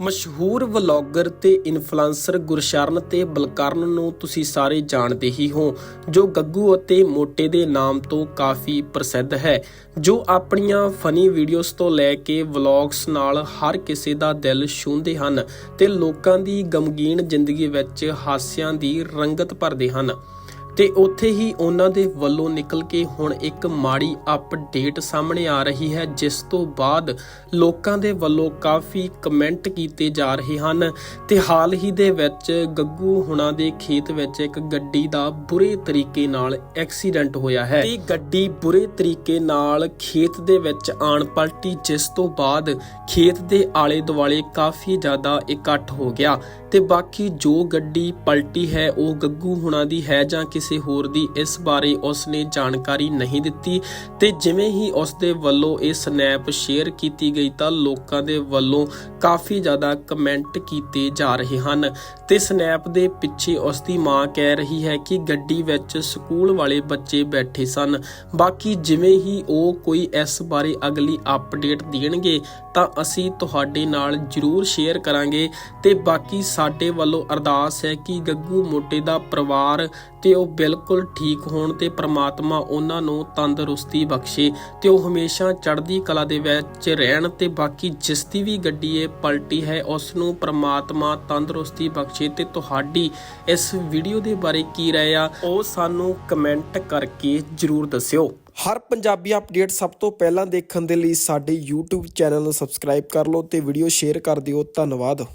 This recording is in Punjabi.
ਮਸ਼ਹੂਰ ਵਲੌਗਰ ਤੇ ਇਨਫਲੂਐਂਸਰ ਗੁਰਸ਼ਰਨ ਤੇ ਬਲਕਰਨ ਨੂੰ ਤੁਸੀਂ ਸਾਰੇ ਜਾਣਦੇ ਹੀ ਹੋ, ਜੋ ਗੱਗੂ ਅਤੇ ਮੋਟੇ ਦੇ ਨਾਮ ਤੋਂ ਕਾਫੀ ਪ੍ਰਸਿੱਧ ਹੈ, ਜੋ ਆਪਣੀਆਂ ਫਨੀ ਵੀਡੀਓਜ਼ ਤੋਂ ਲੈ ਕੇ ਵਲੌਗਸ ਨਾਲ ਹਰ ਕਿਸੇ ਦਾ ਦਿਲ ਛੂਹਦੇ ਹਨ ਤੇ ਲੋਕਾਂ ਦੀ ਗਮਗੀਨ ਜ਼ਿੰਦਗੀ ਵਿੱਚ ਹਾਸਿਆਂ ਦੀ ਰੰਗਤ ਭਰਦੇ ਹਨ। ਤੇ ਉੱਥੇ ਹੀ ਉਹਨਾਂ ਦੇ ਵੱਲੋਂ ਨਿਕਲ ਕੇ ਹੁਣ ਇੱਕ ਮਾੜੀ ਅਪਡੇਟ ਸਾਹਮਣੇ ਆ ਰਹੀ ਹੈ, ਜਿਸ ਤੋਂ ਬਾਅਦ ਲੋਕਾਂ ਦੇ ਵੱਲੋਂ ਕਾਫੀ ਕਮੈਂਟ ਕੀਤੇ ਜਾ ਰਹੇ ਹਨ। ਤੇ ਹਾਲ ਹੀ ਦੇ ਵਿੱਚ ਗੱਗੂ ਹੁਣਾਂ ਦੇ ਖੇਤ ਵਿੱਚ ਇੱਕ ਗੱਡੀ ਦਾ ਬੁਰੇ ਤਰੀਕੇ ਨਾਲ ਐਕਸੀਡੈਂਟ ਹੋਇਆ ਹੈ। ਤੇ ਗੱਡੀ ਬੁਰੇ ਤਰੀਕੇ ਨਾਲ ਖੇਤ ਦੇ ਵਿੱਚ ਆਣ ਪਲਟੀ, ਜਿਸ ਤੋਂ ਬਾਅਦ ਖੇਤ ਦੇ ਆਲੇ ਦੁਆਲੇ ਕਾਫੀ ਜ਼ਿਆਦਾ ਇਕੱਠ ਹੋ ਗਿਆ। ਤੇ ਬਾਕੀ ਜੋ ਗੱਡੀ ਪਲਟੀ ਹੈ, ਉਹ ਗੱਗੂ ਹੁਣਾਂ ਦੀ ਹੈ ਜਾਂ ਕਿਸੇ ਕਿਸੇ ਹੋਰ ਦੀ ਇਸ ਬਾਰੇ ਉਸਨੇ ਜਾਣਕਾਰੀ ਨਹੀਂ ਦਿੱਤੀ ਤੇ ਜਿਵੇਂ ਹੀ ਉਸ ਦੇ ਵੱਲੋਂ ਇਹ ਸਨੈਪ ਸ਼ੇਅਰ ਕੀਤੀ ਗਈ ਤਾਂ ਲੋਕਾਂ ਦੇ ਵੱਲੋਂ ਕਾਫੀ ਜ਼ਿਆਦਾ ਕਮੈਂਟ ਕੀਤੇ ਜਾ ਰਹੇ ਹਨ ਤੇ ਸਨੈਪ ਦੇ ਪਿੱਛੇ ਉਸ ਦੀ ਮਾਂ ਕਹਿ ਰਹੀ ਹੈ ਕਿ ਗੱਡੀ ਵਿੱਚ ਸਕੂਲ ਵਾਲੇ ਬੱਚੇ ਬੈਠੇ ਸਨ। ਬਾਕੀ ਜਿਵੇਂ ਹੀ ਉਹ ਕੋਈ ਇਸ ਬਾਰੇ ਅਗਲੀ ਅਪਡੇਟ ਦੇਣਗੇ ਤਾਂ ਅਸੀਂ ਤੁਹਾਡੇ ਨਾਲ ਜਰੂਰ ਸ਼ੇਅਰ ਕਰਾਂਗੇ ਤੇ ਬਾਕੀ ਸਾਡੇ ਵੱਲੋਂ ਅਰਦਾਸ ਹੈ ਕਿ ਗੱਗੂ ਮੋਟੇ ਦਾ ਪਰਿਵਾਰ ਤੇ ਉਹ ਬਿਲਕੁਲ ਠੀਕ ਹੋਣ ਤੇ ਪ੍ਰਮਾਤਮਾ ਉਹਨਾਂ ਨੂੰ ਤੰਦਰੁਸਤੀ ਬਖਸ਼ੇ ਤੇ ਉਹ ਹਮੇਸ਼ਾ ਚੜ੍ਹਦੀ ਕਲਾ ਦੇ ਵਿੱਚ ਰਹਿਣ ਤੇ ਬਾਕੀ ਜਿਸ ਦੀ ਵੀ ਗੱਡੀ ਇਹ ਪਲਟੀ ਹੈ, ਉਸ ਨੂੰ ਪ੍ਰਮਾਤਮਾ ਤੰਦਰੁਸਤੀ ਬਖਸ਼ੇ ਤੇ ਤੁਹਾਡੀ ਇਸ ਵੀਡੀਓ ਦੇ ਬਾਰੇ ਕੀ ਰਾਏ ਆ, ਉਹ ਸਾਨੂੰ ਕਮੈਂਟ ਕਰਕੇ ਜਰੂਰ ਦੱਸਿਓ। ਹਰ ਪੰਜਾਬੀ ਅਪਡੇਟ ਸਭ ਤੋਂ ਪਹਿਲਾਂ ਦੇਖਣ ਦੇ ਲਈ ਸਾਡੇ YouTube ਚੈਨਲ ਨੂੰ ਸਬਸਕ੍ਰਾਈਬ ਕਰ ਲਓ ਤੇ ਵੀਡੀਓ ਸ਼ੇਅਰ ਕਰ ਦਿਓ। ਧੰਨਵਾਦ।